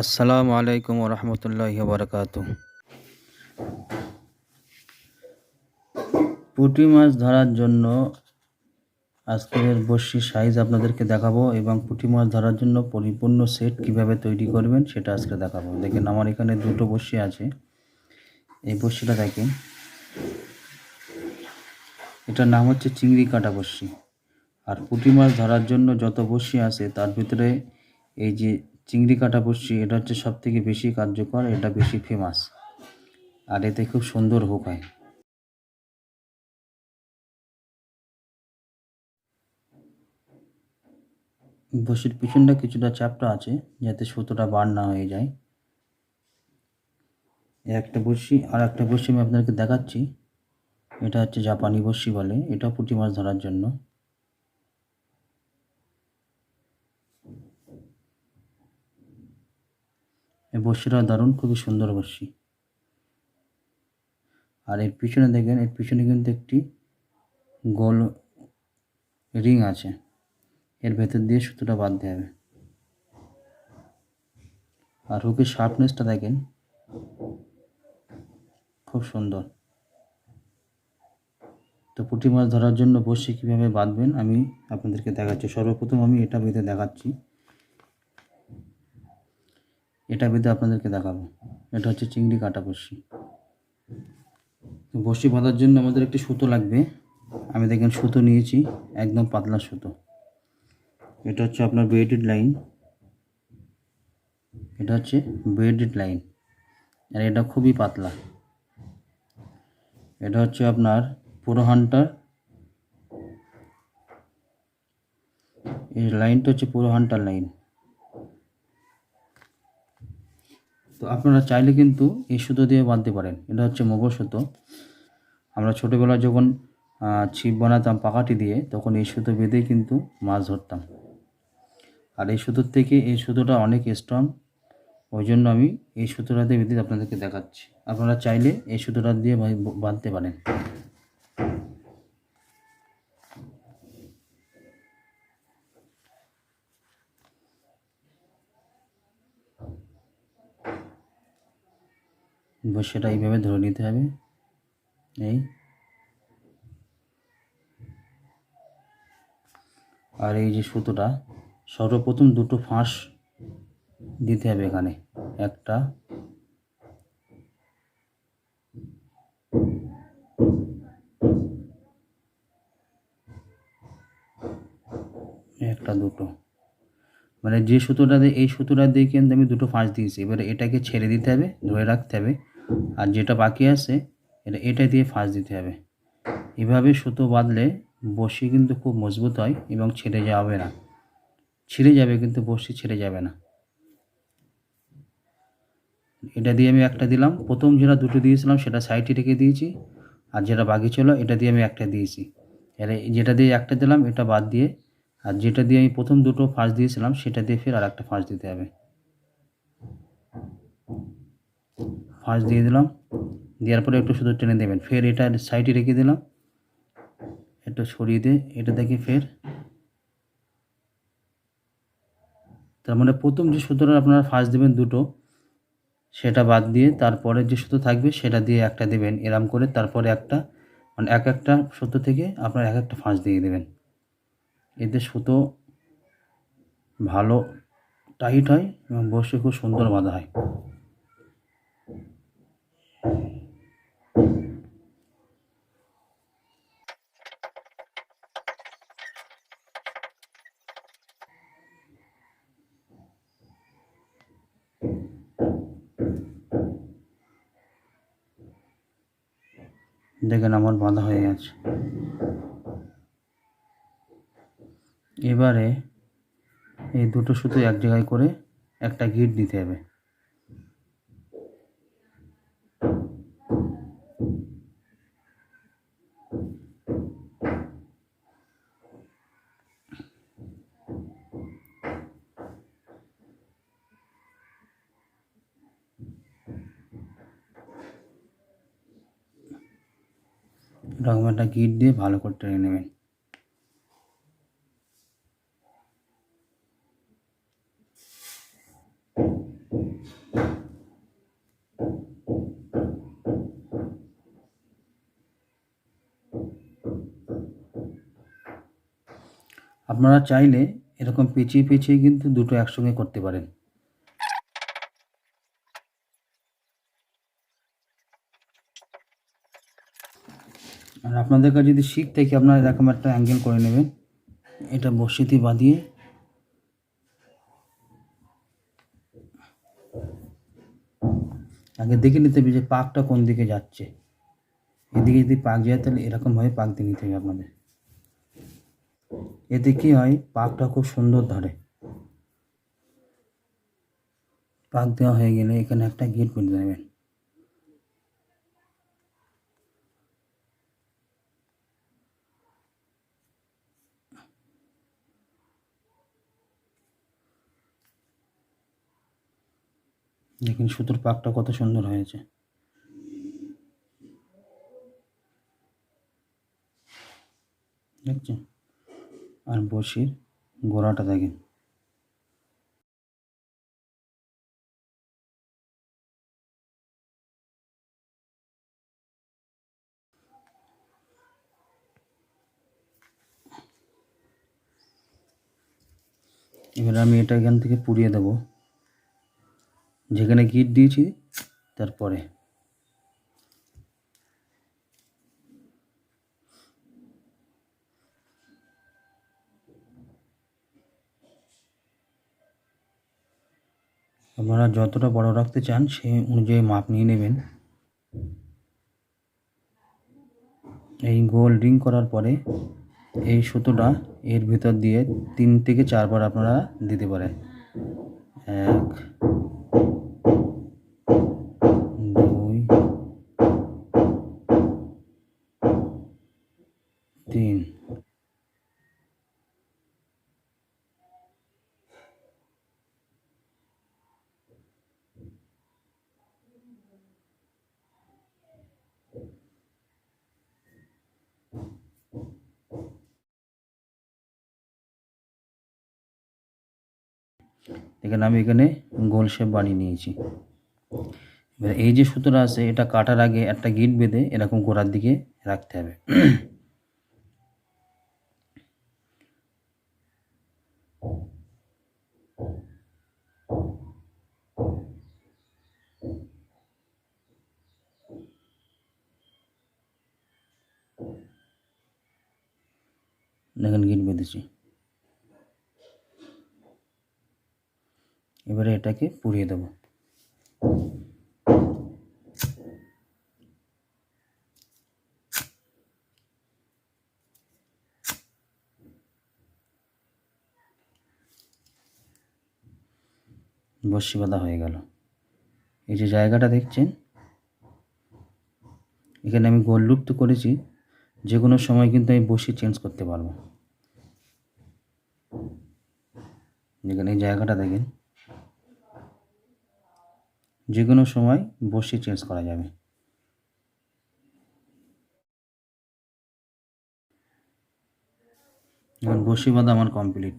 আসসালামু আলাইকুম রহমতুল্লাহ বারকাত পুঁটি মাছ ধরার জন্য আজকের বড়শির সাইজ আপনাদেরকে দেখাবো এবং পুঁটি মাছ ধরার জন্য পরিপূর্ণ সেট কীভাবে তৈরি করবেন সেটা আজকে দেখাবো। দেখেন আমার এখানে দুটো বড়শি আছে। এই বড়শিটা দেখেন। এটার নাম হচ্ছে চিংড়ি কাটা বড়শি। আর পুঁটি মাছ ধরার জন্য যত বড়শি আছে তার ভিতরে এই যে চিংড়ি কাটা বড়শি এটা হচ্ছে সব থেকে বেশি কার্যকর, এটা বেশি ফেমাস আর এতে খুব সুন্দর হোক হয়। বড়শির পিছনটা কিছুটা চ্যাপটা আছে, যাতে সুতোটা বার না হয়ে যায়। একটা বড়শি আর একটা বড়শি আমি আপনাদেরকে দেখাচ্ছি। এটা হচ্ছে জাপানি বড়শি বলে, এটা পুঁটি মাছ ধরার জন্য। এই বড়শিটা দারুণ, খুবই সুন্দর বড়শি আর এর পিছনে দেখেন, এর পিছনে কিন্তু একটি গোল রিং আছে। এর ভেতর দিয়ে সুতোটা বাঁধতে হবে। আর হুকের শার্পনেসটা দেখেন, খুব সুন্দর। তো পুঁটি মাছ ধরার জন্য বসে কীভাবে বাঁধবেন আমি আপনাদেরকে দেখাচ্ছি। সর্বপ্রথম আমি এটা বেঁধে দেখাচ্ছি। এটা বেঁধে আপনাদেরকে দেখাবো। এটা হচ্ছে চিংড়ি কাটা বড়শি। বড়শি বাঁধার জন্য আমাদের একটি সুতো লাগবে। আমি দেখেন সুতো নিয়েছি, একদম পাতলা সুতো। এটা হচ্ছে আপনার বেডেড লাইন। এটা হচ্ছে বেডেড লাইন। আর এটা খুবই পাতলা। এটা হচ্ছে আপনার পুরো হান্টার। এই লাইনটা হচ্ছে পুরো হান্টার লাইন। তো আপনারা চাইলে কিন্তু এই সুতো দিয়ে বাঁধতে পারেন। এটা হচ্ছে মগর সুতো। আমরা ছোটোবেলায় যখন ছিপ বানাতাম পাকাটি দিয়ে, তখন এই সুতো বেঁধেই কিন্তু মাছ ধরতাম। আর এই সুতোর থেকে এই সুতোটা অনেক স্ট্রং ওই জন্য আমি এই সুতোটাতে বেঁধে আপনাদেরকে দেখাচ্ছি। আপনারা চাইলে এই সুতোটা দিয়ে বাঁধতে পারেন। সেটা এইভাবে ধরে নিতে হবে। এই। আর এই যে সুতোটা, সর্বপ্রথম দুটো ফাঁস দিতে হবে এখানে। একটা। একটা দুটো। মানে যে সুতোটা দিয়ে এই সুতোটা দিয়ে কিন্তু আমি দুটো ফাঁস দিয়েছি। এবারে এটাকে ছেড়ে দিতে হবে, ধরে রাখতে হবে। আর যেটা বাকি আছে, এটা এটা দিয়ে ফাঁস দিতে হবে। এভাবে সুতো বাঁধলে বসি কিন্তু খুব মজবুত হয় এবং ছেড়ে যাবে না। ছিঁড়ে যাবে কিন্তু বসি ছেড়ে যাবে না। এটা দিয়ে আমি একটা দিলাম। প্রথম যেটা দুটো দিয়েছিলাম, সেটা সাইডে রেখে দিয়েছি। আর যেটা বাকি ছিল, এটা দিয়ে আমি একটা দিয়েছি। এর, যেটা দিয়ে একটা দিলাম, এটা বাদ দিয়ে, আর যেটা দিয়ে আমি প্রথম দুটো ফাঁস দিয়েছিলাম, সেটা দিয়ে ফের আর একটা ফাঁস দিতে হবে। ফাঁস দিয়ে দিলাম। দেওয়ার পরে একটু শুধু টেনে দেবেন ফের এটা সাইডে রেখে দিলাম। একটু সরিয়ে দিয়ে এটা দেখে ফের। তার মানে প্রথম যে সুতোটা আপনারা ফার্স্ট দেবেন দুটো, সেটা বাদ দিয়ে তারপরে যে সুতো থাকবে সেটা দিয়ে একটা দেবেন এরম করে। তারপরে একটা মানে এক একটা সুতো থেকে আপনার এক একটা ফাঁস দিয়ে দেবেন। এতে সুতো ভালো, টাইট হয় এবং বসে খুব সুন্দর বাঁধা হয়। দেখেন আমার বাঁধা হয়ে গেছে। এবারে এই দুটো সুতো এক জায়গায় করে একটা গিট দিতে হবে। রকমারটা গিট দিয়ে ভালো করে টেনে নেবেন। আপনারা চাইলে এরকম পেঁচিয়ে পেঁচিয়ে কিন্তু দুটো একসঙ্গে করতে পারেন। আর আপনাদের কাছে যদি শিখ থেকে আপনারা এরকম একটা অ্যাঙ্গেল করে নেবেন, এটা বসিতে বাঁধিয়ে আগে দেখে নিতে হবে যে পাকটা কোন দিকে যাচ্ছে। এদিকে যদি পাক যায়, তাহলে এরকমভাবে পাক দিয়ে নিতে হবে আপনাদের। এতে কি হয়, পাকটা খুব সুন্দর ধরে। পাক দেওয়া হয়ে গেলে এখানে একটা গেট বেঁধে দেবেন। দেখুন, সুতোর পাকটা কত সুন্দর হয়েছে। দেখছেন? আর বসির গোড়াটা দেখেন। এবার আমি এটা এখান থেকে পুড়িয়ে দেবো। যেখানে গিট দিয়েছি, তারপরে। আপনারা যতটা বড় রাখতে চান সেই অনুযায়ী মাপ নিয়ে নেবেন। এই গোল রিং করার পরে, এই সুতোটা এর ভিতর দিয়ে তিন থেকে চারবার আপনারা দিতে পারেন। এক দুই তিন। এখানে আমি এখানে গোল শেপ বানিয়ে নিয়েছি। এবার এই যে সুতোটা আছে, এটা কাটার আগে একটা গিট বেঁধে এরকম গোড়ার দিকে রাখতে হবে। দেখেন গিট বেঁধেছি। এবারে এটাকে পুড়িয়ে দেবো। বসি বাঁধা হয়ে গেল। এই যে জায়গাটা দেখছেন, এখানে আমি গোল লুপ্ত করেছি, যে কোনো সময় কিন্তু আমি বসি চেঞ্জ করতে পারব। এখানে এই জায়গাটা দেখেন। যে কোনো সময় বসি চেঞ্জ করা যাবে। এবার বসি বাঁধা আমার কমপ্লিট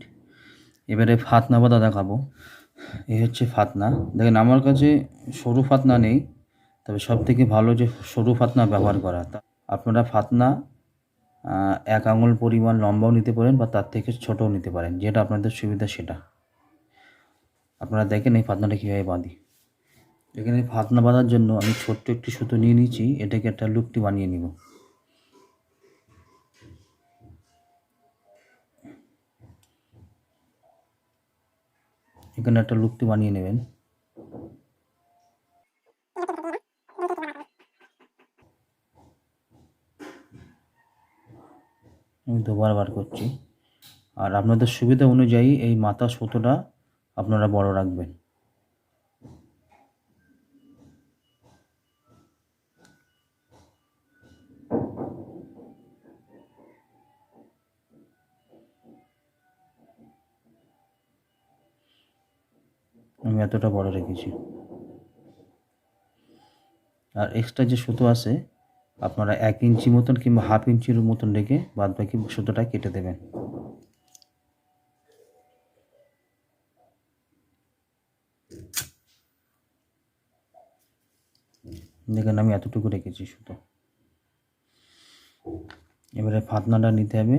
এবারে ফাতনা বাঁধা দেখাবো। এই হচ্ছে ফাতনা। দেখেন আমার কাছে সরু ফাতনা নেই, তবে সব থেকে ভালো যে সরু ফাতনা ব্যবহার করা, তা আপনারা ফাতনা এক আঙুল পরিমাণ লম্বাও নিতে পারেন বা তার থেকে ছোটও নিতে পারেন, যেটা আপনাদের সুবিধা সেটা। আপনারা দেখেন এই ফাতনাটা কীভাবে বাঁধি। এখানে ফাতনা বাঁধার জন্য আমি ছোট্ট একটি সুতো নিয়ে নিয়েছি, এটাকে একটা লুকটি বানিয়ে নিব। এখানে একটা লুকটি বানিয়ে নেবেন। আমি দুবার বার করছি। আর আপনাদের সুবিধা অনুযায়ী এই মাথা সুতোটা আপনারা বড় রাখবেন। আমি এতটা বড় রেখেছি। আর এক্সট্রা যে সুতো আছে, আপনারা এক ইঞ্চি মতন কিংবা হাফ ইঞ্চির মতন রেখে বাদ বাকি সুতোটা কেটে দেবেন। দেখেন, আমি এতটুকু রেখেছি সুতো। এবারে ফাতনাটা নিতে হবে।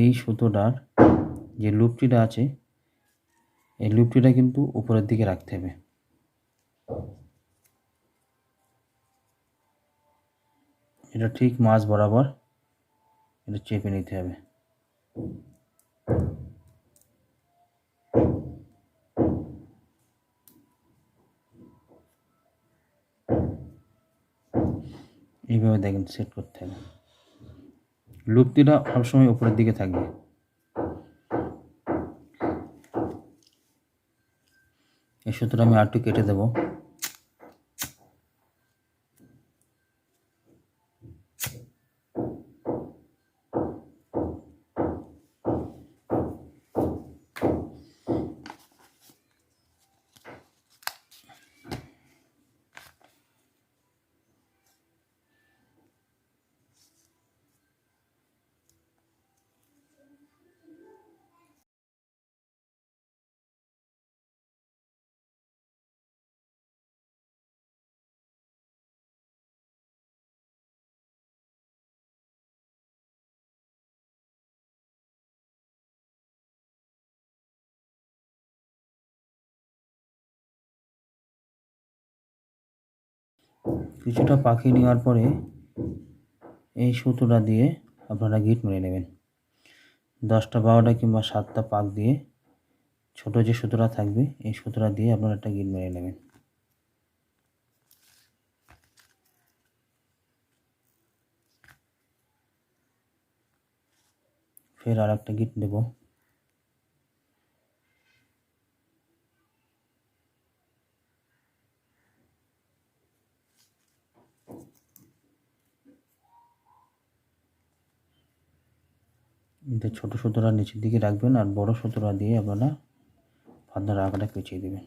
এই সুতোটার যে লুপটিটা আছে এই লুপটিটা কিন্তু উপরের দিকে রাখতে হবে। এটা ঠিক মাছ বরাবর এটা চেপে নিতে হবে। এইভাবে দেখেন সেট করতে হবে। লুপটিটা সবসময় উপরের দিকে থাকবে। এই সুতোটা আমি আরেকটু কেটে দেবো। কিছুটা পাখি নেওয়ার পরে এই সুতোটা দিয়ে আপনারা গিট মেরে নেবেন। দশটা, বারোটা কিংবা সাতটা পাক দিয়ে ছোট যে সুতোটা থাকবে, এই সুতোটা দিয়ে আপনারা একটা গিট মেরে নেবেন। ফের আর একটা গিট দেবো। ছোটো সুতোটা নিচের দিকে রাখবেন আর বড় সুতোটা দিয়ে আপনারা ফাঁদার আঁকাটা পেঁচিয়ে দেবেন।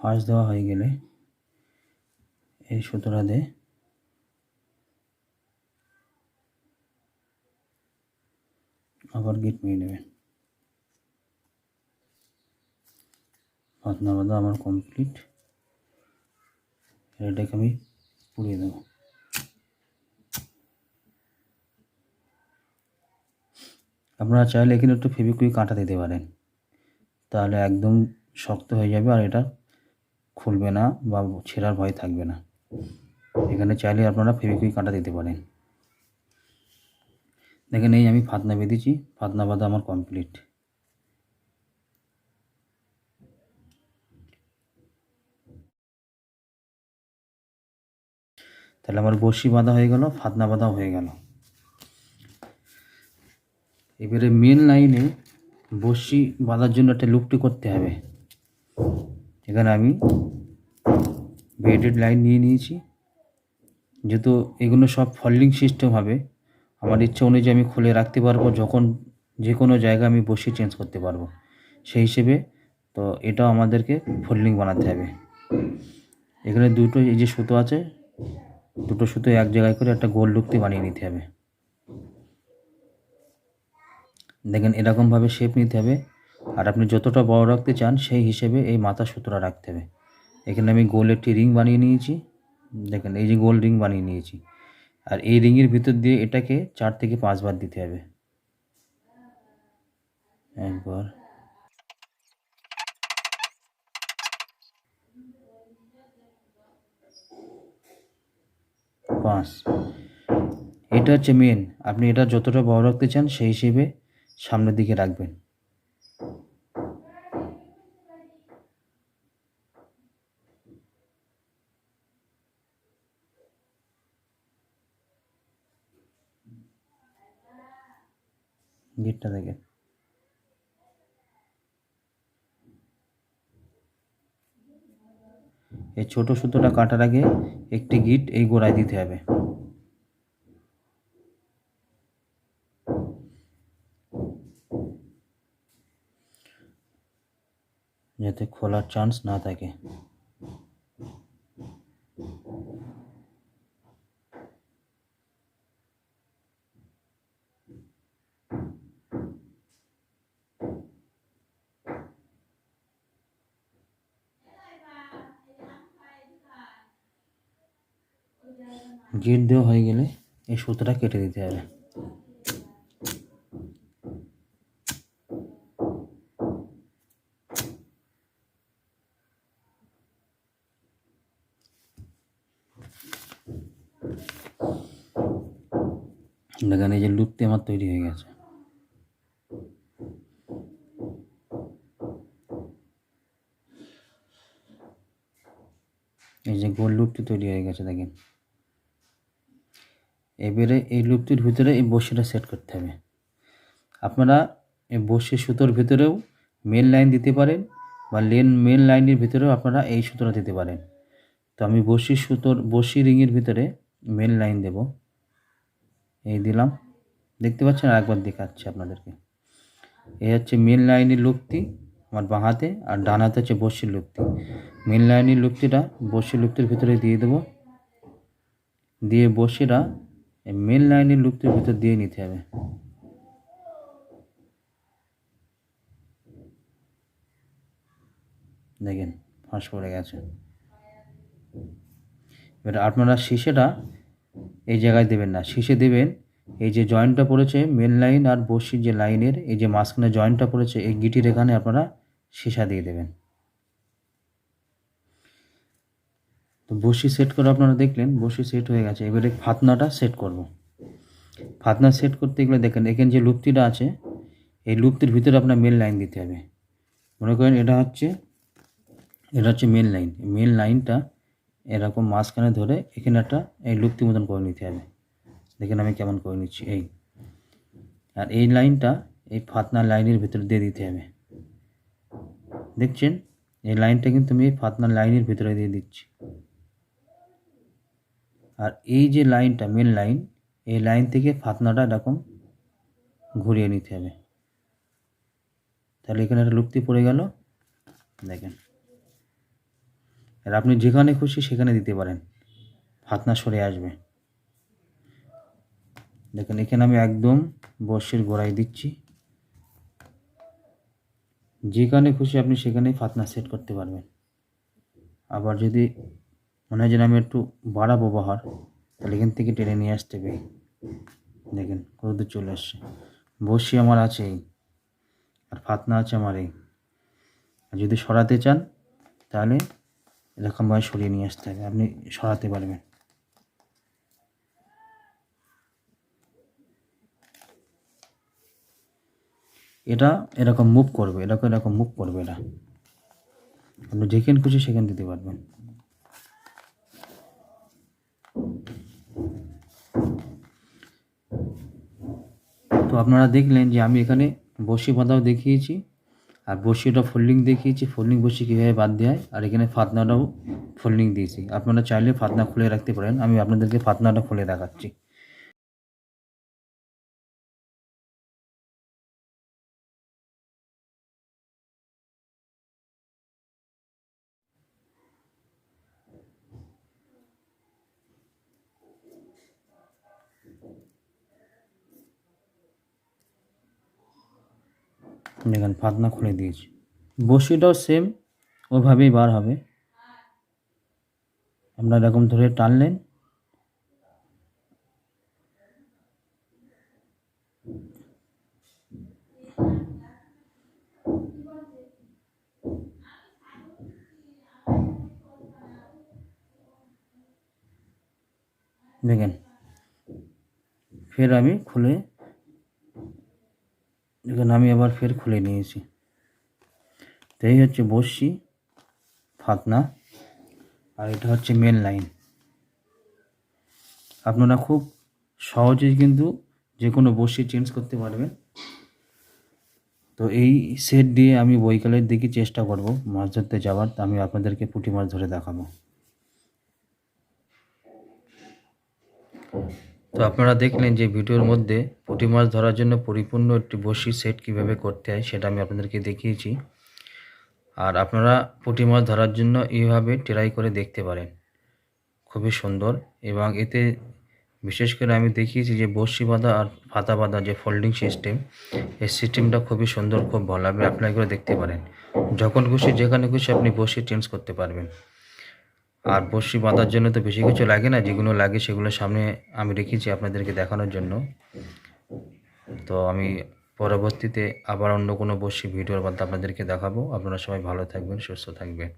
ফাঁস দেওয়া হয়ে গেলে এই সুতোটা দিয়ে আবার গিট মেরে নেবেন পাতনা বাঁধা আমার কমপ্লিট এটাকে আমি পুড়িয়ে দেবো। আপনারা চাইলে এখানে একটু ফেবিকুইক কাঁটা দিতে পারেন। তাহলে একদম শক্ত হয়ে যাবে আর এটা খুলবে না বা ছেঁড়ার ভয় থাকবে না। এখানে চাইলে আপনারা ফেবিকুইক কাঁটা দিতে পারেন। দেখেন, এই আমি ফাতনা বেঁধেছি, ফাতনা বাঁধা আমার কমপ্লিট। তাহলে আমার বসি বাঁধা হয়ে গেল, ফাতনা বাঁধাও হয়ে গেল। এবারে মেন লাইনে বসি বাঁধার জন্য একটা লুপটি করতে হবে। এখানে আমি বেডেড লাইন নিয়ে নিয়েছি। যেহেতু এগুলো সব ফল্ডিং সিস্টেম হবে, আমার ইচ্ছা অনুযায়ী আমি খুলে রাখতে পারব, যখন যে কোনো জায়গায় আমি বসি চেঞ্জ করতে পারব। সেই হিসেবে তো এটাও আমাদেরকে ফোল্ডিং বানাতে হবে। এখানে দুটো এই যে সুতো আছে, দুটো সুতো এক জায়গায় করে একটা গোল লুকতে বানিয়ে নিতে হবে। দেখেন এরকমভাবে শেপ নিতে হবে। আর আপনি যতটা বড় রাখতে চান, সেই হিসেবে এই মাথা সুতোটা রাখতে হবে। এখানে আমি গোল একটি রিং বানিয়ে নিয়েছি। দেখেন, এই যে গোল রিং বানিয়ে নিয়েছি। আর এই রিংয়ের ভিতর দিয়ে এটাকে চার থেকে পাঁচবার দিতে হবে। একবার। পাঁচ। এটা হচ্ছে মেন আপনি এটা যতটা বড় রাখতে চান, সেই হিসেবে সামনের দিকে রাখবেন। গেটটা থেকে এই ছোট সুতোটা কাটার আগে একটি গিট এই গোড়ায় দিতে হবে। যাতে খোলার চান্স না থাকে। গিট দেওয়া হয়ে গেলে এই সুতোটা কেটে দিতে হবে। দেখেন এই যে লুপ্তি আমার তৈরি হয়ে গেছে। এই যে গোল লুপটি তৈরি হয়ে গেছে, দেখেন। এবারে এই লুপটির ভিতরে এই বসিটা সেট করতে হবে। আপনারা এই বসি সুতোর ভিতরেও মেন লাইন দিতে পারেন বা লেন মেন লাইনের ভিতরেও আপনারা এই সুতোটা দিতে পারেন। তো আমি বসি সুতোর, বসি রিংয়ের ভিতরে মেন লাইন দেব। এই দিলাম। দেখতে পাচ্ছেন আরেকবার দেখাচ্ছি আপনাদেরকে। এই হচ্ছে মেন লাইনের লুপ্তি আমার বাঁ হাতে আর ডান হাতে হচ্ছে বসির লুপ্তি মেন লাইনের লুপ্তিটা বসির লুপ্তির ভিতরে দিয়ে দেবো। দিয়ে বসিরা এই মেন লাইনের লুপ্তির ভিতর দিয়ে নিতে হবে। দেখেন, ফাঁস পড়ে গেছে। এবার আপনারা শীষেটা এই জায়গায় দেবেন না। শীষে দেবেন, এই যে জয়েন্টটা পড়েছে মেন লাইন আর বসির যে লাইনের এই যে মাঝখানে জয়েন্টটা পড়েছে, এই গিটির এখানে আপনারা সীসা দিয়ে দেবেন। তো বসি সেট করে আপনারা দেখলেন, বসি সেট হয়ে গেছে। এবারে ফাতনাটা সেট করব। ফাতনা সেট করতে গেলে দেখেন, এখানে যে লুপ্তিটা আছে, এই লুপ্তির ভিতরে আপনার মেন লাইন দিতে হবে। মনে করেন এটা হচ্ছে এটা হচ্ছে মেন লাইন মেন লাইনটা এরকম মাঝখানে ধরে এখানে একটা, এই লুপ্তি মতন করে নিতে হবে। দেখেন আমি কেমন করে নিচ্ছি, এই। আর এই লাইনটা এই ফাতনা লাইনের ভিতরে দিয়ে দিতে হবে। দেখছেন? এই লাইনটা কিন্তু আমি ফাতনা লাইনের ভিতরে দিয়ে দিচ্ছি। আর এই যে লাইনটা মেন লাইন এই লাইন থেকে ফাতনাটা এরকম ঘুরিয়ে নিতে হবে। তাহলে এখানে একটা লুপ্তি পড়ে গেল। দেখেন। আর আপনি যেখানে খুশি সেখানে দিতে পারেন। ফাতনা সরে আসবে। দেখেন, এখানে আমি একদম বর্ষের গোড়ায় দিচ্ছি। যেখানে খুশি আপনি সেখানেই ফাতনা সেট করতে পারবেন। আবার যদি মনে হয় যেন আমি একটু বাড়াবো বাহার। তাহলে এখান থেকে টেনে নিয়ে আসতে হবে দেখেন কতদূর চলে আসছে। বসি আমার আছে এই, আর ফাতনা আছে আমার এই। আর যদি সরাতে চান, তাহলে এরকমভাবে সরিয়ে নিয়ে আসতে হবে। আপনি সরাতে পারবেন। এটা এরকম মুভ করবে, এরকম এরকম মুভ করবে এটা। আপনি যেখানে খুশি সেখানে দিতে পারবেন। আপনারা দেখলেন যে আমি এখানে বসি বাঁধাও দেখিয়েছি, আর বসিটা ফোল্ডিং দেখিয়েছি। ফোল্ডিং বসি কীভাবে বাদ দেওয়া হয়, আর এখানে ফাতনাটাও ফোল্ডিং দিয়েছি। আপনারা চাইলে ফাতনা খুলে রাখতে পারেন, আমি আপনাদেরকে ফাতনাটা খুলে দেখাচ্ছি। দেখেন ফাতনা খুলে দিয়েছি। বসিটাও সেম ওভাবেই বার হবে। আপনারা এরকম ধরে টানলেন। দেখেন, ফের আমি খুলে দেখুন আমি আবার ফের খুলে নিয়েছি। তো এই হচ্ছে বসি ফাতনা আর এটা হচ্ছে মেন লাইন আপনারা খুব সহজেই কিন্তু যে কোনো বসি চেঞ্জ করতে পারবেন। তো এই সেট দিয়ে আমি বৈকালের দিকে চেষ্টা করব মাছ ধরতে যাওয়ার। আমি আপনাদেরকে পুঁটি মাছ ধরে দেখাবো। তো আপনারা দেখলেন যে ভিডিওর মধ্যে পুঁটি মাছ ধরার জন্য পরিপূর্ণ একটি বসি সেট কীভাবে করতে হয় সেটা আমি আপনাদেরকে দেখিয়েছি। আর আপনারা পুঁটি মাছ ধরার জন্য এইভাবে ট্রাই করে দেখতে পারেন। খুবই সুন্দর এবং এতে বিশেষ করে আমি দেখিয়েছি যে বড়শি বাঁধা আর ফাতা বাঁধা যে ফোল্ডিং সিস্টেম এই সিস্টেমটা খুবই সুন্দর, খুব ভালো। আপনি অ্যাপ্লাই করে দেখতে পারেন। যখন খুশি, যেখানে খুশি আপনি বড়শি চেঞ্জ করতে পারবেন। আর বসি বাঁধার জন্য তো বেশি কিছু লাগে না যেগুলো লাগে সেগুলো সামনে আমি রেখেছি আপনাদেরকে দেখানোর জন্য। তো আমি পরবর্তীতে আবার অন্য কোনো বসি ভিডিওর মধ্যে আপনাদেরকে দেখাবো। আপনারা সবাই ভালো থাকবেন সুস্থ থাকবেন।